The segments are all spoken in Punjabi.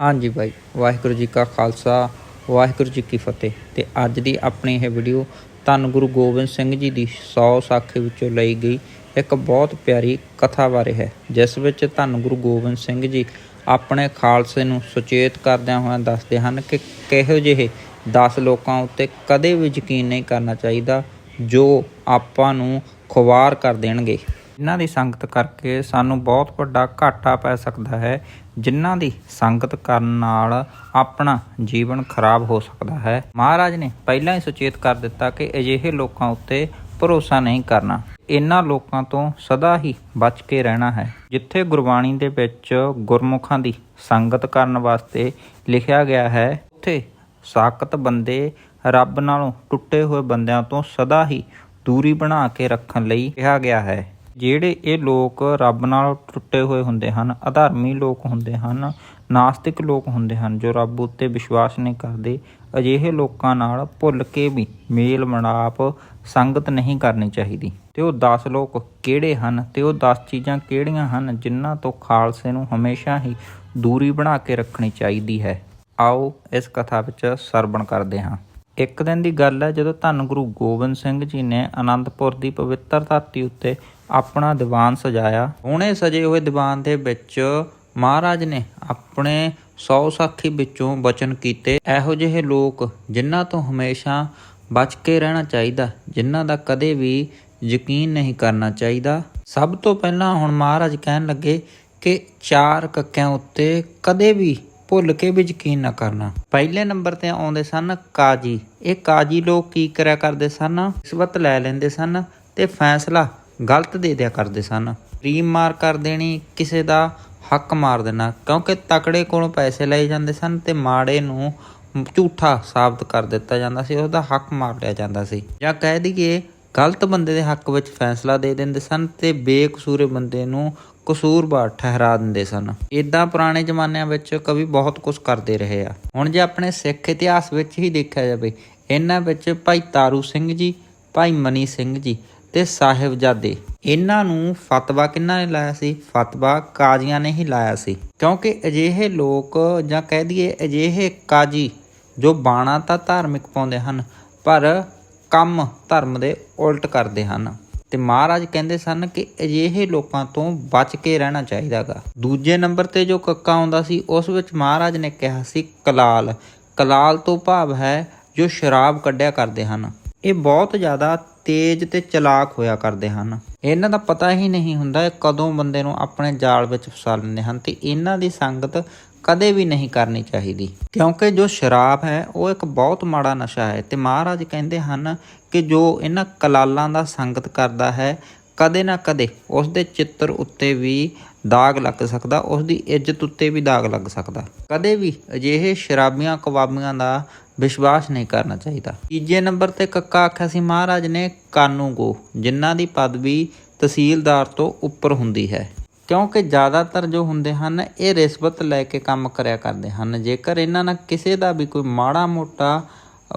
ਹਾਂਜੀ ਬਾਈ ਵਾਹਿਗੁਰੂ ਜੀ ਕਾ ਖਾਲਸਾ, ਵਾਹਿਗੁਰੂ ਜੀ ਕੀ ਫਤਿਹ। ਤੇ ਅੱਜ ਦੀ ਆਪਣੀ ਇਹ ਵੀਡੀਓ ਧੰਨ ਗੁਰੂ ਗੋਬਿੰਦ ਸਿੰਘ ਜੀ ਦੀ 100 ਸਾਖੀ ਵਿੱਚੋਂ ਲਈ ਗਈ ਇੱਕ ਬਹੁਤ ਪਿਆਰੀ ਕਥਾ ਬਾਰੇ ਹੈ, ਜਿਸ ਵਿੱਚ ਧੰਨ ਗੁਰੂ ਗੋਬਿੰਦ ਸਿੰਘ ਜੀ ਆਪਣੇ ਖਾਲਸੇ ਨੂੰ ਸੁਚੇਤ ਕਰਦਿਆਂ ਹੋਇਆਂ ਦੱਸਦੇ ਹਨ ਕਿ ਕਿਹੋ ਜਿਹੇ 10 ਲੋਕਾਂ ਉੱਤੇ ਕਦੇ ਵੀ ਯਕੀਨ ਨਹੀਂ ਕਰਨਾ ਚਾਹੀਦਾ ਜੋ ਆਪਾਂ ਨੂੰ ਖੁਆਰ ਕਰ ਦੇਣਗੇ। ਇਹਨਾਂ ਦੀ ਸੰਗਤ ਕਰਕੇ ਸਾਨੂੰ ਬਹੁਤ ਵੱਡਾ ਘਾਟਾ ਪੈ ਸਕਦਾ ਹੈ, ਜਿਨ੍ਹਾਂ ਦੀ ਸੰਗਤ ਕਰਨ ਨਾਲ ਆਪਣਾ ਜੀਵਨ ਖਰਾਬ ਹੋ ਸਕਦਾ ਹੈ। ਮਹਾਰਾਜ ਨੇ ਪਹਿਲਾਂ ਹੀ ਸੁਚੇਤ ਕਰ ਦਿੱਤਾ ਕਿ ਅਜਿਹੇ ਲੋਕਾਂ ਉੱਤੇ ਭਰੋਸਾ ਨਹੀਂ ਕਰਨਾ। ਇਹਨਾਂ ਲੋਕਾਂ ਤੋਂ ਸਦਾ ਹੀ ਬਚ ਕੇ ਰਹਿਣਾ ਹੈ। ਜਿੱਥੇ ਗੁਰਬਾਣੀ ਦੇ ਵਿੱਚ ਗੁਰਮੁਖਾਂ ਦੀ ਸੰਗਤ ਕਰਨ ਵਾਸਤੇ ਲਿਖਿਆ ਗਿਆ ਹੈ, ਉੱਥੇ ਸਾਖਤ ਬੰਦੇ ਰੱਬ ਨਾਲੋਂ ਟੁੱਟੇ ਹੋਏ ਬੰਦਿਆਂ ਤੋਂ ਸਦਾ ਹੀ ਦੂਰੀ ਬਣਾ ਕੇ ਰੱਖਣ ਲਈ ਕਿਹਾ ਗਿਆ ਹੈ। ਜਿਹੜੇ ਇਹ ਲੋਕ ਰੱਬ ਨਾਲ ਟੁੱਟੇ ਹੋਏ ਹੁੰਦੇ ਹਨ, ਅਧਰਮੀ ਲੋਕ ਹੁੰਦੇ ਹਨ, ਨਾਸਤਿਕ ਲੋਕ ਹੁੰਦੇ ਹਨ, ਜੋ ਰੱਬ ਉੱਤੇ ਵਿਸ਼ਵਾਸ ਨਹੀਂ ਕਰਦੇ, ਅਜਿਹੇ ਲੋਕਾਂ ਨਾਲ ਭੁੱਲ ਕੇ ਵੀ ਮੇਲ ਮਨਾਪ ਸੰਗਤ ਨਹੀਂ ਕਰਨੀ ਚਾਹੀਦੀ। ਤੇ ਉਹ 10 ਲੋਕ ਕਿਹੜੇ ਹਨ? ਤੇ ਉਹ 10 ਚੀਜ਼ਾਂ ਕਿਹੜੀਆਂ ਹਨ ਜਿਨ੍ਹਾਂ ਤੋਂ ਖਾਲਸੇ ਨੂੰ ਹਮੇਸ਼ਾ ਹੀ ਦੂਰੀ ਬਣਾ ਕੇ ਰੱਖਣੀ ਚਾਹੀਦੀ ਹੈ? ਆਓ ਇਸ ਕਥਾ ਵਿੱਚ ਸਰਵਣ ਕਰਦੇ ਹਾਂ। ਇੱਕ ਦਿਨ ਦੀ ਗੱਲ ਹੈ, ਜਦੋਂ ਧੰਨ ਗੁਰੂ ਗੋਬਿੰਦ ਸਿੰਘ ਜੀ ਨੇ ਅਨੰਦਪੁਰ ਦੀ ਪਵਿੱਤਰ ਧਰਤੀ ਉੱਤੇ ਆਪਣਾ ਦੀਵਾਨ ਸਜਾਇਆ। ਹੁਣੇ ਸਜੇ ਹੋਏ ਦੀਵਾਨ ਦੇ ਵਿੱਚ ਮਹਾਰਾਜ ਨੇ ਆਪਣੇ 100 ਸਾਖੀ ਵਿੱਚੋਂ ਬਚਨ ਕੀਤੇ। ਇਹੋ ਜਿਹੇ ਲੋਕ ਜਿਨ੍ਹਾਂ ਤੋਂ ਹਮੇਸ਼ਾ ਬਚ ਕੇ ਰਹਿਣਾ ਚਾਹੀਦਾ, ਜਿਨ੍ਹਾਂ ਦਾ ਕਦੇ ਵੀ ਯਕੀਨ ਨਹੀਂ ਕਰਨਾ ਚਾਹੀਦਾ। ਸਭ ਤੋਂ ਪਹਿਲਾਂ ਹੁਣ ਮਹਾਰਾਜ ਕਹਿਣ ਲੱਗੇ ਕਿ ਚਾਰ ਕੱਕਿਆਂ ਉੱਤੇ ਕਦੇ ਵੀ ਭੁੱਲ ਕੇ ਵੀ ਯਕੀਨ ਨਾ ਕਰਨਾ। ਪਹਿਲੇ ਨੰਬਰ ਤੇ ਆਉਂਦੇ ਸਨ ਕਾਜੀ। ਇਹ ਕਾਜੀ ਲੋਕ ਕੀ ਕਰਿਆ ਕਰਦੇ ਸਨ? ਰਿਸ਼ਵਤ ਲੈ ਲੈਂਦੇ ਸਨ ਤੇ ਫੈਸਲਾ ਗਲਤ ਦੇ ਦਿਆ ਕਰਦੇ ਸਨ। ਰੀਮ ਮਾਰ ਕਰ ਦੇਣੀ, ਕਿਸੇ ਦਾ ਹੱਕ ਮਾਰ ਦੇਣਾ, ਕਿਉਂਕਿ ਤਕੜੇ ਕੋਲੋਂ ਪੈਸੇ ਲਏ ਜਾਂਦੇ ਸਨ ਤੇ ਮਾੜੇ ਨੂੰ ਝੂਠਾ ਸਾਬਤ ਕਰ ਦਿੱਤਾ ਜਾਂਦਾ ਸੀ, ਉਹਦਾ ਹੱਕ ਮਾਰ ਲਿਆ ਜਾਂਦਾ ਸੀ। ਜਾਂ ਕਹਿ ਦਈਏ, ਗਲਤ ਬੰਦੇ ਦੇ ਹੱਕ ਵਿੱਚ ਫੈਸਲਾ ਦੇ ਦਿੰਦੇ ਸਨ ਤੇ ਬੇਕਸੂਰੇ ਬੰਦੇ ਨੂੰ ਕਸੂਰਵਾਰ ਠਹਿਰਾ ਦਿੰਦੇ ਸਨ। ਇਦਾਂ ਪੁਰਾਣੇ ਜ਼ਮਾਨਿਆਂ ਵਿੱਚ ਕਵੀ ਬਹੁਤ ਕੁਝ ਕਰਦੇ ਰਹੇ ਆ। ਹੁਣ ਜੇ ਆਪਣੇ ਸਿੱਖ ਇਤਿਹਾਸ ਵਿੱਚ ਹੀ ਦੇਖਿਆ ਜਾਵੇ, ਇਹਨਾਂ ਵਿੱਚ ਭਾਈ ਤਾਰੂ ਸਿੰਘ ਜੀ, ਭਾਈ ਮਨੀ ਸਿੰਘ ਜੀ ਤੇ ਸਾਹਿਬਜ਼ਾਦੇ। ਇਹਨਾਂ ਨੂੰ ਫਤਵਾ ਕਿਹਨਾਂ ਨੇ ਲਾਇਆ ਸੀ? ਫਤਵਾ ਕਾਜ਼ੀਆਂ ਨੇ ਹੀ ਲਾਇਆ ਸੀ। ਕਿਉਂਕਿ ਅਜਿਹੇ ਲੋਕ ਜਾਂ ਕਹਿ ਦਈਏ ਅਜਿਹੇ ਕਾਜੀ ਜੋ ਬਾਣਾ ਤਾਂ ਧਾਰਮਿਕ ਪਾਉਂਦੇ ਹਨ, ਪਰ ਕੰਮ ਧਰਮ ਦੇ ਉਲਟ ਕਰਦੇ ਹਨ। ਤੇ ਮਹਾਰਾਜ ਕਹਿੰਦੇ ਸਨ ਕਿ ਅਜਿਹੇ ਲੋਕਾਂ ਤੋਂ ਬਚ ਕੇ ਰਹਿਣਾ ਚਾਹੀਦਾਗਾ। ਦੂਜੇ ਨੰਬਰ ਤੇ ਜੋ ਕੱਕਾ ਆਉਂਦਾ ਸੀ, ਉਸ ਵਿੱਚ ਮਹਾਰਾਜ ਨੇ ਕਿਹਾ ਸੀ, ਕਲਾਲ। ਕਲਾਲ ਤੋਂ ਭਾਵ ਹੈ ਜੋ ਸ਼ਰਾਬ ਕੱਢਿਆ ਕਰਦੇ ਹਨ। ਇਹ ਬਹੁਤ ਜ਼ਿਆਦਾ ਤੇਜ਼ ਤੇ ਚਲਾਕ ਹੋਇਆ ਕਰਦੇ ਹਨ। ਇਹਨਾਂ ਦਾ ਪਤਾ ਹੀ ਨਹੀਂ ਹੁੰਦਾ ਕਦੋਂ ਬੰਦੇ ਨੂੰ ਆਪਣੇ ਜਾਲ ਵਿੱਚ ਫਸਾ ਲੈਂਦੇ ਹਨ ਤੇ ਇਹਨਾਂ ਦੀ ਸੰਗਤ ਕਦੇ ਵੀ ਨਹੀਂ ਕਰਨੀ ਚਾਹੀਦੀ। ਕਿਉਂਕਿ ਜੋ ਸ਼ਰਾਬ ਹੈ, ਉਹ ਇੱਕ ਬਹੁਤ ਮਾੜਾ ਨਸ਼ਾ ਹੈ ਤੇ ਮਹਾਰਾਜ ਕਹਿੰਦੇ ਹਨ ਕਿ ਜੋ ਇਹਨਾਂ ਕਲਾਲਾਂ ਦਾ ਸੰਗਤ ਕਰਦਾ ਹੈ, ਕਦੇ ਨਾ ਕਦੇ ਉਸ ਦੇ ਚਿੱਤਰ ਉੱਤੇ ਵੀ ਦਾਗ ਲੱਗ ਸਕਦਾ ਉਸ ਦੀ ਇੱਜ਼ਤ ਉੱਤੇ ਵੀ ਦਾਗ ਲੱਗ ਸਕਦਾ। ਕਦੇ ਵੀ ਅਜਿਹੇ ਸ਼ਰਾਬੀਆਂ, ਕਵਾਬੀਆਂ ਦਾ ਵਿਸ਼ਵਾਸ ਨਹੀਂ ਕਰਨਾ ਚਾਹੀਦਾ। ਤੀਜੇ ਨੰਬਰ ਤੇ ਕੱਕਾ ਆਖਿਆ ਸੀ, ਮਹਾਰਾਜ ਨੇ ਕਾਨੂੰਗੋ ਜਿਨ੍ਹਾਂ ਦੀ ਪਦਵੀ ਤਹਿਸੀਲਦਾਰ ਤੋਂ ਉੱਪਰ ਹੁੰਦੀ ਹੈ। ਕਿਉਂਕਿ ਜ਼ਿਆਦਾਤਰ ਜੋ ਹੁੰਦੇ ਹਨ, ਇਹ ਰਿਸ਼ਵਤ ਲੈ ਕੇ ਕੰਮ ਕਰਿਆ ਕਰਦੇ ਹਨ। ਜੇਕਰ ਇਹਨਾਂ ਨਾਲ ਕਿਸੇ ਦਾ ਵੀ ਕੋਈ ਮਾੜਾ ਮੋਟਾ,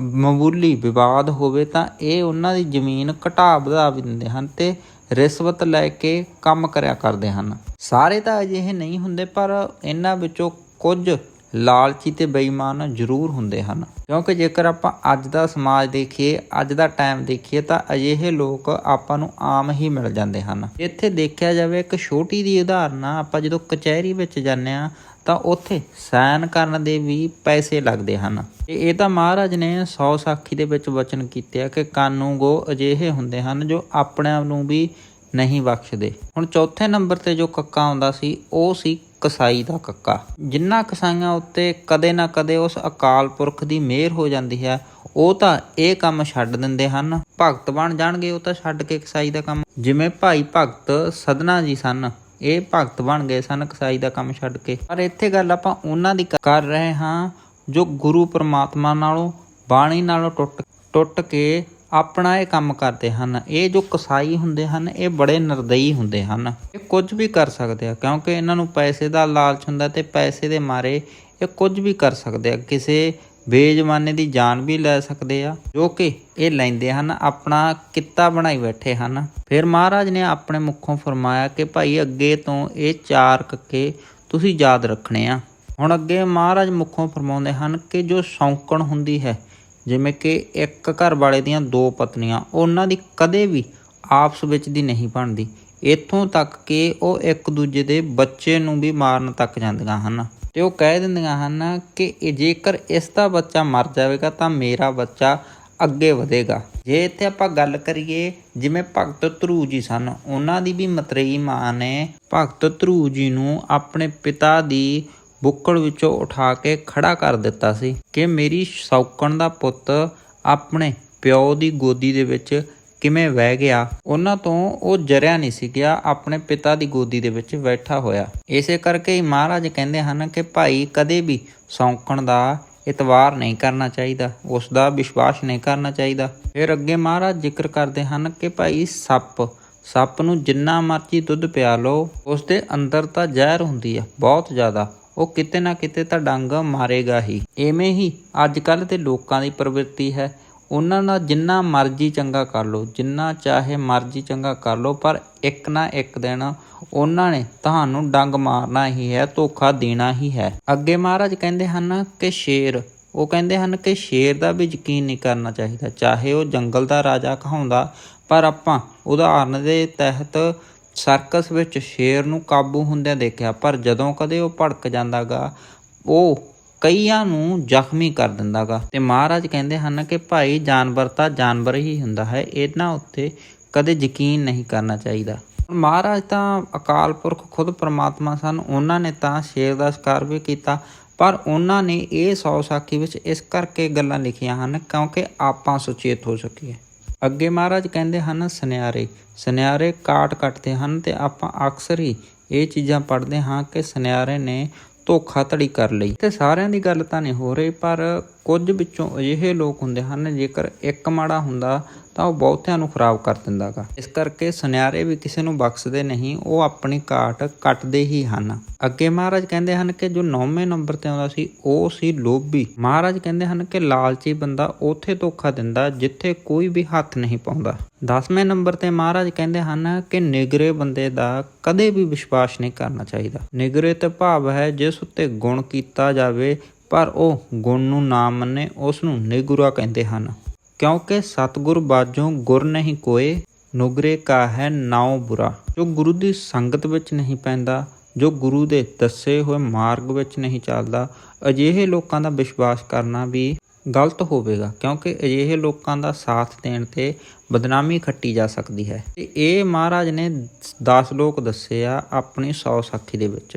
ਮਾਮੂਲੀ ਵਿਵਾਦ ਹੋਵੇ, ਤਾਂ ਇਹ ਉਹਨਾਂ ਦੀ ਜ਼ਮੀਨ ਘਟਾ ਵਧਾ ਵੀ ਦਿੰਦੇ ਹਨ ਤੇ ਰਿਸ਼ਵਤ ਲੈ ਕੇ ਕੰਮ ਕਰਿਆ ਕਰਦੇ ਹਨ। ਸਾਰੇ ਤਾਂ ਅਜਿਹੇ ਨਹੀਂ ਹੁੰਦੇ, ਪਰ ਇਹਨਾਂ ਵਿੱਚੋਂ ਕੁਝ ਲਾਲਚੀ ਤੇ ਬੇਈਮਾਨ ਜ਼ਰੂਰ ਹੁੰਦੇ ਹਨ। ਕਿਉਂਕਿ ਜੇਕਰ ਆਪਾਂ ਅੱਜ ਦਾ ਸਮਾਜ ਦੇਖੀਏ, ਅੱਜ ਦਾ ਟਾਈਮ ਦੇਖੀਏ, ਤਾਂ ਅਜਿਹੇ ਲੋਕ ਆਪਾਂ ਨੂੰ ਆਮ ਹੀ ਮਿਲ ਜਾਂਦੇ ਹਨ। ਇੱਥੇ ਦੇਖਿਆ ਜਾਵੇ, ਇੱਕ ਛੋਟੀ ਦੀ ਉਦਾਹਰਨ ਆਪਾਂ ਜਦੋਂ ਕਚਹਿਰੀ ਵਿੱਚ ਜਾਂਦੇ ਆ ਤਾਂ ਉੱਥੇ ਸਾਈਨ ਕਰਨ ਦੇ ਵੀ ਪੈਸੇ ਲੱਗਦੇ ਹਨ। ਤੇ ਇਹ ਤਾਂ ਮਹਾਰਾਜ ਨੇ 100 ਸਾਖੀ ਦੇ ਵਿੱਚ ਵਚਨ ਕੀਤੇ ਆ ਕਿ ਕਾਨੂੰਗੋ ਅਜਿਹੇ ਹੁੰਦੇ ਹਨ ਜੋ ਆਪਣੇ ਆਪ ਨੂੰ ਵੀ ਨਹੀਂ ਬਖਸ਼ਦੇ। ਹੁਣ ਚੌਥੇ ਨੰਬਰ ਤੇ ਜੋ ਕੱਕਾ ਆਉਂਦਾ ਸੀ, ਉਹ ਸੀ ਕਸਾਈ ਦਾ ਕੱਕਾ। ਜਿੰਨਾ ਕਸਾਈਆਂ ਉੱਤੇ ਕਦੇ ਨਾ ਕਦੇ ਉਸ ਅਕਾਲ ਪੁਰਖ ਦੀ ਮਿਹਰ ਹੋ ਜਾਂਦੀ ਹੈ, ਉਹ ਤਾਂ ਇਹ ਕੰਮ ਛੱਡ ਦਿੰਦੇ ਹਨ। ਭਗਤ ਬਣ ਜਾਣਗੇ, ਉਹ ਤਾਂ ਛੱਡ ਕੇ ਕਸਾਈ ਦਾ ਕੰਮ। ਜਿਵੇਂ ਭਾਈ ਭਗਤ ਸਦਨਾ ਜੀ ਸਨ, ਇਹ ਭਗਤ ਬਣ ਗਏ ਸਨ ਕਸਾਈ ਦਾ ਕੰਮ ਛੱਡ ਕੇ। ਪਰ ਇੱਥੇ ਗੱਲ ਆਪਾਂ ਉਹਨਾਂ ਦੀ ਕਰ ਰਹੇ ਹਾਂ, ਜੋ ਗੁਰੂ ਪਰਮਾਤਮਾ ਨਾਲੋਂ ਬਾਣੀ ਨਾਲੋਂ ਟੁੱਟ ਟੁੱਟ ਕੇ ਆਪਣਾ ਇਹ ਕੰਮ ਕਰਦੇ ਹਨ। ਇਹ ਜੋ ਕਸਾਈ ਹੁੰਦੇ ਹਨ, ਇਹ ਬੜੇ ਨਿਰਦਈ ਹੁੰਦੇ ਹਨ। ਇਹ ਕੁਝ ਵੀ ਕਰ ਸਕਦੇ ਆ, ਕਿਉਂਕਿ ਇਹਨਾਂ ਨੂੰ ਪੈਸੇ ਦਾ ਲਾਲਚ ਹੁੰਦਾ ਤੇ ਪੈਸੇ ਦੇ ਮਾਰੇ ਇਹ ਕੁਝ ਵੀ ਕਰ ਸਕਦੇ ਆ। ਕਿਸੇ ਬੇਜਮਾਨੇ ਦੀ ਜਾਨ ਵੀ ਲੈ ਸਕਦੇ ਆ, ਜੋ ਕਿ ਇਹ ਲੈਂਦੇ ਹਨ, ਆਪਣਾ ਕਿੱਤਾ ਬਣਾਈ ਬੈਠੇ ਹਨ। ਫਿਰ ਮਹਾਰਾਜ ਨੇ ਆਪਣੇ ਮੁਖੋਂ ਫਰਮਾਇਆ ਕਿ ਭਾਈ ਅੱਗੇ ਤੋਂ ਇਹ ਚਾਰ ਕੱਕੇ ਤੁਸੀਂ ਯਾਦ ਰੱਖਣੇ ਆ। ਹੁਣ ਅੱਗੇ ਮਹਾਰਾਜ ਮੁਖੋਂ ਫਰਮਾਉਂਦੇ ਹਨ ਕਿ ਜੋ ਸੌਂਕਣ ਹੁੰਦੀ ਹੈ ਜਿਵੇਂ ਕਿ ਇੱਕ ਘਰ ਵਾਲੇ ਦੀਆਂ ਦੋ ਪਤਨੀਆਂ, ਉਹਨਾਂ ਦੀ ਕਦੇ ਵੀ ਆਪਸ ਵਿੱਚ ਦੀ ਨਹੀਂ ਬਣਦੀ। ਇੱਥੋਂ ਤੱਕ ਕਿ ਉਹ ਇੱਕ ਦੂਜੇ ਦੇ ਬੱਚੇ ਨੂੰ ਵੀ ਮਾਰਨ ਤੱਕ ਜਾਂਦੀਆਂ ਹਨ। ਤੇ ਉਹ ਕਹਿ ਦਿੰਦੀਆਂ ਹਨ ਕਿ ਜੇਕਰ ਇਸ ਦਾ ਬੱਚਾ ਮਰ ਜਾਵੇਗਾ ਤਾਂ ਮੇਰਾ ਬੱਚਾ ਅੱਗੇ ਵਧੇਗਾ। ਜੇ ਇੱਥੇ ਆਪਾਂ ਗੱਲ ਕਰੀਏ, ਜਿਵੇਂ ਭਗਤ ਧਰੂ ਜੀ ਸਨ, ਉਹਨਾਂ ਦੀ ਵੀ ਮਤਰੇਈ ਮਾਂ ਨੇ ਭਗਤ ਧਰੂ ਜੀ ਨੂੰ ਆਪਣੇ ਪਿਤਾ ਦੀ ਬੁੱਕਲ ਵਿੱਚੋਂ ਉਠਾ ਕੇ ਖੜਾ ਕਰ ਦਿੱਤਾ ਸੀ ਕਿ ਮੇਰੀ ਸੌਕਣ ਦਾ ਪੁੱਤ ਆਪਣੇ ਪਿਓ ਦੀ ਗੋਦੀ ਦੇ ਵਿੱਚ ਕਿਵੇਂ ਵਹਿ ਗਿਆ। ਉਹਨਾਂ ਤੋਂ ਉਹ ਜਰਿਆ ਨਹੀਂ ਸੀ ਗਿਆ ਆਪਣੇ ਪਿਤਾ ਦੀ ਗੋਦੀ ਦੇ ਵਿੱਚ ਬੈਠਾ ਹੋਇਆ। ਇਸੇ ਕਰਕੇ ਹੀ ਮਹਾਰਾਜ ਕਹਿੰਦੇ ਹਨ ਕਿ ਭਾਈ ਕਦੇ ਵੀ ਸੌਂਕਣ ਦਾ ਇਤਵਾਰ ਨਹੀਂ ਕਰਨਾ ਚਾਹੀਦਾ, ਉਸ ਦਾ ਵਿਸ਼ਵਾਸ ਨਹੀਂ ਕਰਨਾ ਚਾਹੀਦਾ। ਫਿਰ ਅੱਗੇ ਮਹਾਰਾਜ ਜ਼ਿਕਰ ਕਰਦੇ ਹਨ ਕਿ ਭਾਈ ਸੱਪ ਸੱਪ ਨੂੰ ਜਿੰਨਾ ਮਰਜ਼ੀ ਦੁੱਧ ਪਿਆ ਲਓ, ਉਸ ਦੇ ਅੰਦਰ ਤਾਂ ਜ਼ਹਿਰ ਹੁੰਦੀ ਹੈ ਬਹੁਤ ਜ਼ਿਆਦਾ। ਉਹ ਕਿਤੇ ਨਾ ਕਿਤੇ ਤਾਂ ਡੰਗ ਮਾਰੇਗਾ ਹੀ। ਐਵੇਂ ਹੀ ਅੱਜ ਕੱਲ ਦੇ ਲੋਕਾਂ ਦੀ ਪ੍ਰਵਿਰਤੀ ਹੈ। ਉਹਨਾਂ ਦਾ ਜਿੰਨਾ ਮਰਜ਼ੀ ਚੰਗਾ ਕਰ ਲਓ, ਜਿੰਨਾ ਚਾਹੇ ਮਰਜ਼ੀ ਚੰਗਾ ਕਰ ਲਓ, ਪਰ ਇੱਕ ਨਾ ਇੱਕ ਦਿਨ ਉਹਨਾਂ ਨੇ ਤੁਹਾਨੂੰ ਡੰਗ ਮਾਰਨਾ ਹੀ ਹੈ, ਧੋਖਾ ਦੇਣਾ ਹੀ ਹੈ। ਅੱਗੇ ਮਹਾਰਾਜ ਕਹਿੰਦੇ ਹਨ ਕਿ ਸ਼ੇਰ, ਉਹ ਕਹਿੰਦੇ ਹਨ ਕਿ ਸ਼ੇਰ ਦਾ ਵੀ ਯਕੀਨ ਨਹੀਂ ਕਰਨਾ ਚਾਹੀਦਾ। ਚਾਹੇ ਉਹ ਜੰਗਲ ਦਾ ਰਾਜਾ ਕਹਾਉਂਦਾ, ਪਰ ਆਪਾਂ ਉਦਾਹਰਨ ਦੇ ਤਹਿਤ ਸਰਕਸ ਵਿੱਚ ਸ਼ੇਰ ਨੂੰ ਕਾਬੂ ਹੁੰਦਿਆਂ ਦੇਖਿਆ, ਪਰ ਜਦੋਂ ਕਦੇ ਉਹ ਭੜਕ ਜਾਂਦਾਗਾ, ਉਹ ਕਈਆਂ ਨੂੰ ਜ਼ਖਮੀ ਕਰ ਦਿੰਦਾਗਾ। ਤੇ ਮਹਾਰਾਜ ਕਹਿੰਦੇ ਹਨ ਕਿ ਭਾਈ, ਜਾਨਵਰ ਤਾਂ ਜਾਨਵਰ ਹੀ ਹੁੰਦਾ ਹੈ, ਇਹਨਾਂ ਉੱਤੇ ਕਦੇ ਯਕੀਨ ਨਹੀਂ ਕਰਨਾ ਚਾਹੀਦਾ। ਮਹਾਰਾਜ ਤਾਂ ਅਕਾਲ ਪੁਰਖ ਖੁਦ ਪ੍ਰਮਾਤਮਾ ਸਨ, ਉਹਨਾਂ ਨੇ ਤਾਂ ਸ਼ੇਰ ਦਾ ਸ਼ਿਕਾਰ ਵੀ ਕੀਤਾ, ਪਰ ਉਹਨਾਂ ਨੇ ਇਹ ਸੌ ਸਾਖੀ ਵਿੱਚ ਇਸ ਕਰਕੇ ਗੱਲਾਂ ਲਿਖੀਆਂ ਹਨ, ਕਿਉਂਕਿ ਆਪਾਂ ਸੁਚੇਤ ਹੋ ਸਕੀਏ। ਅੱਗੇ ਮਹਾਰਾਜ ਕਹਿੰਦੇ ਹਨ, ਸੁਨਿਆਰੇ ਸੁਨਿਆਰੇ ਕਾਟ ਕੱਟਦੇ ਹਨ ਤੇ ਆਪਾਂ ਅਕਸਰ ਹੀ ਇਹ ਚੀਜ਼ਾਂ ਪੜ੍ਹਦੇ ਹਾਂ ਕਿ ਸੁਨਿਆਰੇ ਨੇ ਧੋਖਾਧੜੀ ਕਰ ਲਈ। ਤੇ ਸਾਰਿਆਂ ਦੀ ਗੱਲ ਤਾਂ ਨਹੀਂ ਹੋ ਰਹੀ, ਪਰ ਕੁਝ ਵਿੱਚੋਂ ਅਜਿਹੇ ਲੋਕ ਹੁੰਦੇ ਹਨ, ਜੇਕਰ ਇੱਕ ਮਾੜਾ ਹੁੰਦਾ ਤਾਂ ਉਹ ਬਹੁਤਿਆਂ ਨੂੰ ਖਰਾਬ ਕਰ ਦਿੰਦਾਗਾ। ਇਸ ਕਰਕੇ ਸੁਨਿਆਰੇ ਵੀ ਕਿਸੇ ਨੂੰ ਬਖਸ਼ਦੇ ਨਹੀਂ, ਉਹ ਆਪਣੀ ਕਾਟ ਕੱਟਦੇ ਹੀ ਹਨ। ਅੱਗੇ ਮਹਾਰਾਜ ਕਹਿੰਦੇ ਹਨ ਕਿ ਜੋ 9ਵੇਂ ਨੰਬਰ ਤੇ ਆਉਂਦਾ ਸੀ, ਉਹ ਸੀ ਲੋਭੀ। ਮਹਾਰਾਜ ਕਹਿੰਦੇ ਹਨ ਕਿ ਲਾਲਚੀ ਬੰਦਾ ਉਥੇ ਧੋਖਾ ਦਿੰਦਾ ਜਿੱਥੇ ਕੋਈ ਵੀ ਹੱਥ ਨਹੀਂ ਪਾਉਂਦਾ। 10ਵੇਂ ਨੰਬਰ ਤੇ ਮਹਾਰਾਜ ਕਹਿੰਦੇ ਹਨ ਕਿ ਨਿਗਰੇ ਬੰਦੇ ਦਾ ਕਦੇ ਵੀ ਵਿਸ਼ਵਾਸ ਨਹੀਂ ਕਰਨਾ ਚਾਹੀਦਾ। ਨਿਗਰੇ ਤੇ ਭਾਵ ਹੈ ਜਿਸ ਉੱਤੇ ਗੁਣ ਕੀਤਾ ਜਾਵੇ, ਪਰ ਉਹ ਗੁਣ ਨੂੰ ਨਾ ਮੰਨੇ ਉਸ ਨੂੰ ਨਿਗੁਰਾ ਕਹਿੰਦੇ ਹਨ। ਕਿਉਂਕਿ ਸਤਗੁਰ ਬਾਝੋਂ ਗੁਰ ਨਹੀਂ ਕੋਏ, ਨੁਗਰੇ ਕਾ ਹੈ ਨਾਉ ਬੁਰਾ। ਜੋ ਗੁਰੂ ਦੀ ਸੰਗਤ ਵਿੱਚ ਨਹੀਂ ਪੈਂਦਾ, ਜੋ ਗੁਰੂ ਦੇ ਦੱਸੇ ਹੋਏ ਮਾਰਗ ਵਿੱਚ ਨਹੀਂ ਚੱਲਦਾ, ਅਜਿਹੇ ਲੋਕਾਂ ਦਾ ਵਿਸ਼ਵਾਸ ਕਰਨਾ ਵੀ ਗਲਤ ਹੋਵੇਗਾ, ਕਿਉਂਕਿ ਅਜਿਹੇ ਲੋਕਾਂ ਦਾ ਸਾਥ ਦੇਣ ਤੇ ਬਦਨਾਮੀ ਖੱਟੀ ਜਾ ਸਕਦੀ ਹੈ। ਤੇ ਇਹ ਮਹਾਰਾਜ ਨੇ 10 ਲੋਕ ਦੱਸੇ ਆ ਆਪਣੀ 100 ਸਾਖੀ ਦੇ ਵਿੱਚ।